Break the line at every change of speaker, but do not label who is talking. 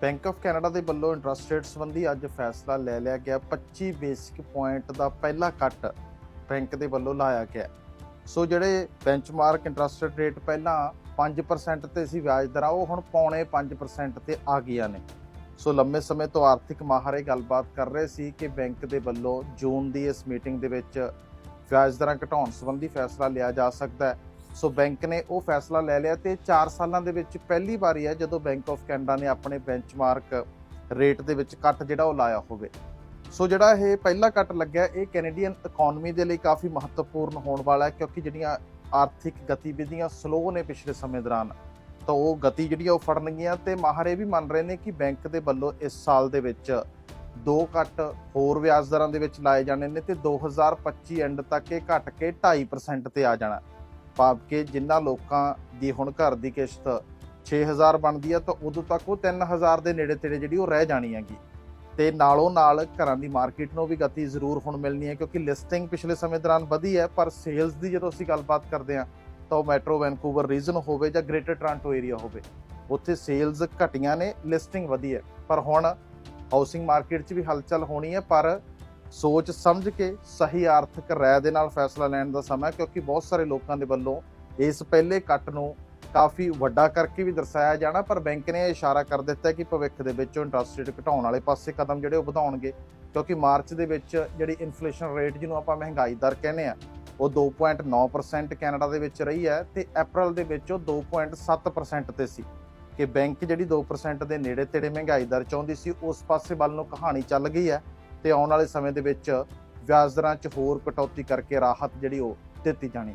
Bank of Canada ਦੇ ਵੱਲੋਂ interest rate ਸੰਬੰਧੀ ਅੱਜ ਫੈਸਲਾ ਲੈ ਲਿਆ ਗਿਆ। 25 ਬੇਸਿਕ ਪੁਆਇੰਟ ਦਾ ਪਹਿਲਾ ਕੱਟ ਬੈਂਕ ਦੇ ਵੱਲੋਂ ਲਾਇਆ ਗਿਆ। ਸੋ ਜਿਹੜੇ ਬੈਂਚਮਾਰਕ ਇੰਟਰਸਟ ਰੇਟ ਪਹਿਲਾਂ 5% ਤੇ ਸੀ, ਵਿਆਜ ਦਰਾਂ ਉਹ ਹੁਣ ਪੌਣੇ 5% ਤੇ ਆ ਗਈਆਂ ਨੇ। ਸੋ ਲੰਮੇ ਸਮੇਂ ਤੋਂ ਆਰਥਿਕ ਮਾਹਰੇ ਗੱਲਬਾਤ ਕਰ ਰਹੇ ਸੀ ਕਿ ਬੈਂਕ ਦੇ ਵੱਲੋਂ ਜੂਨ ਦੀ ਇਸ ਮੀਟਿੰਗ ਦੇ ਵਿੱਚ ਵਿਆਜ ਦਰਾਂ ਘਟਾਉਣ ਸੰਬੰਧੀ ਫੈਸਲਾ ਲਿਆ ਜਾ ਸਕਦਾ ਹੈ। ਸੋ ਬੈਂਕ ਨੇ ਉਹ ਫੈਸਲਾ ਲੈ ਲਿਆ ਤੇ 4 ਸਾਲਾਂ ਦੇ ਵਿੱਚ ਪਹਿਲੀ ਵਾਰੀ ਹੈ ਜਦੋਂ ਬੈਂਕ ਆਫ ਕੈਨੇਡਾ ਨੇ ਆਪਣੇ ਬੈਂਚਮਾਰਕ ਰੇਟ ਦੇ ਵਿੱਚ ਕੱਟ ਜਿਹੜਾ ਉਹ ਲਾਇਆ ਹੋਵੇ। ਸੋ ਜਿਹੜਾ ਇਹ ਪਹਿਲਾ ਕੱਟ ਲੱਗਿਆ, ਇਹ ਕੈਨੇਡੀਅਨ ਇਕਨੋਮੀ ਦੇ ਲਈ ਕਾਫੀ ਮਹੱਤਵਪੂਰਨ ਹੋਣ ਵਾਲਾ ਹੈ ਕਿਉਂਕਿ ਜਿਹੜੀਆਂ ਆਰਥਿਕ ਗਤੀਵਿਧੀਆਂ ਸਲੋ ਨੇ ਪਿਛਲੇ ਸਮੇਂ ਦੌਰਾਨ, ਤਾਂ ਉਹ ਗਤੀ ਜਿਹੜੀ ਉਹ ਫੜਨਗੀਆਂ ਤੇ ਮਾਹਰ ਇਹ ਵੀ ਮੰਨ ਰਹੇ ਨੇ ਕਿ ਬੈਂਕ ਦੇ ਵੱਲੋਂ ਇਸ ਸਾਲ ਦੇ ਵਿੱਚ ਦੋ ਕੱਟ ਹੋਰ ਵਿਆਜ ਦਰਾਂ ਦੇ ਵਿੱਚ ਲਾਏ ਜਾਣੇ ਨੇ ਤੇ 2025 ਐਂਡ ਤੱਕ ਇਹ ਘਟ ਕੇ 2.5% ਤੇ ਆ ਜਾਣਾ। ਭਾਵ ਕਿ ਜਿਨ੍ਹਾਂ ਲੋਕਾਂ ਦੀ ਹੁਣ ਘਰ ਦੀ ਕਿਸ਼ਤ 6000 ਬਣਦੀ ਆ, ਤਾਂ ਉਦੋਂ ਤੱਕ ਉਹ 3000 ਦੇ ਨੇੜੇ ਤੇੜੇ ਜਿਹੜੀ ਉਹ ਰਹਿ ਜਾਣੀ ਹੈਗੀ। ਤੇ ਨਾਲੋਂ ਨਾਲ ਘਰਾਂ ਦੀ ਮਾਰਕੀਟ ਨੂੰ ਵੀ ਗਤੀ ਜ਼ਰੂਰ ਹੁਣ ਮਿਲਣੀ ਹੈ, ਕਿਉਂਕਿ ਲਿਸਟਿੰਗ ਪਿਛਲੇ ਸਮੇਂ ਦੌਰਾਨ ਵਧੀ ਹੈ, ਪਰ ਸੇਲਸ ਦੀ ਜਦੋਂ ਅਸੀਂ ਗੱਲਬਾਤ ਕਰਦੇ ਹਾਂ, ਤਾਂ ਉਹ ਮੈਟਰੋ ਵੈਨਕੂਵਰ ਰੀਜਨ ਹੋਵੇ ਜਾਂ ਗ੍ਰੇਟਰ ਟੋਰਾਂਟੋ ਏਰੀਆ ਹੋਵੇ, ਉੱਥੇ ਸੇਲਸ ਘਟੀਆਂ ਨੇ ਲਿਸਟਿੰਗ ਵਧੀ ਹੈ। ਪਰ ਹੁਣ ਹਾਊਸਿੰਗ ਮਾਰਕੀਟ 'ਚ ਵੀ ਹਲਚਲ ਹੋਣੀ ਹੈ, ਪਰ ਸੋਚ ਸਮਝ ਕੇ ਸਹੀ ਆਰਥਿਕ ਰਾਏ ਦੇ ਨਾਲ ਫੈਸਲਾ ਲੈਣ ਦਾ ਸਮਾਂ ਕਿਉਂਕਿ ਬਹੁਤ ਸਾਰੇ ਲੋਕਾਂ ਦੇ ਵੱਲੋਂ ਇਸ ਪਹਿਲੇ ਕੱਟ ਨੂੰ ਕਾਫੀ ਵੱਡਾ ਕਰਕੇ ਵੀ ਦਰਸਾਇਆ ਜਾਣਾ, ਪਰ ਬੈਂਕ ਨੇ ਇਹ ਇਸ਼ਾਰਾ ਕਰ ਦਿੱਤਾ ਕਿ ਭਵਿੱਖ ਦੇ ਵਿੱਚ ਇੰਟਰਸਟ ਰੇਟ ਘਟਾਉਣ ਵਾਲੇ ਪਾਸੇ ਕਦਮ ਜਿਹੜੇ ਉਹ ਵਧਾਉਣਗੇ, ਕਿਉਂਕਿ ਮਾਰਚ ਦੇ ਵਿੱਚ ਜਿਹੜੀ ਇਨਫਲੇਸ਼ਨ ਰੇਟ ਜਿਹਨੂੰ ਆਪਾਂ ਮਹਿੰਗਾਈ ਦਰ ਕਹਿੰਦੇ ਆ ਉਹ 2.9% ਕੈਨੇਡਾ ਦੇ ਵਿੱਚ ਰਹੀ ਹੈ ਤੇ ਅਪ੍ਰੈਲ ਦੇ ਵਿੱਚ ਉਹ 2.7% ਤੇ ਸੀ। ਕਿ ਬੈਂਕ ਜਿਹੜੀ 2% ਦੇ ਨੇੜੇ ਤੇੜੇ ਮਹਿੰਗਾਈ ਦਰ ਚਾਹੁੰਦੀ ਸੀ, ਉਸ ਪਾਸੇ ਵੱਲ ਨੂੰ ਕਹਾਣੀ ਚੱਲ ਗਈ ਹੈ। ਤੇ ਆਉਣ ਵਾਲੇ ਸਮੇਂ ਦੇ ਵਿੱਚ ਵਿਆਜ ਦਰਾਂ 'ਚ ਹੋਰ ਕਟੌਤੀ ਕਰਕੇ ਰਾਹਤ ਜਿਹੜੀ ਉਹ ਦਿੱਤੀ ਜਾਣੀ।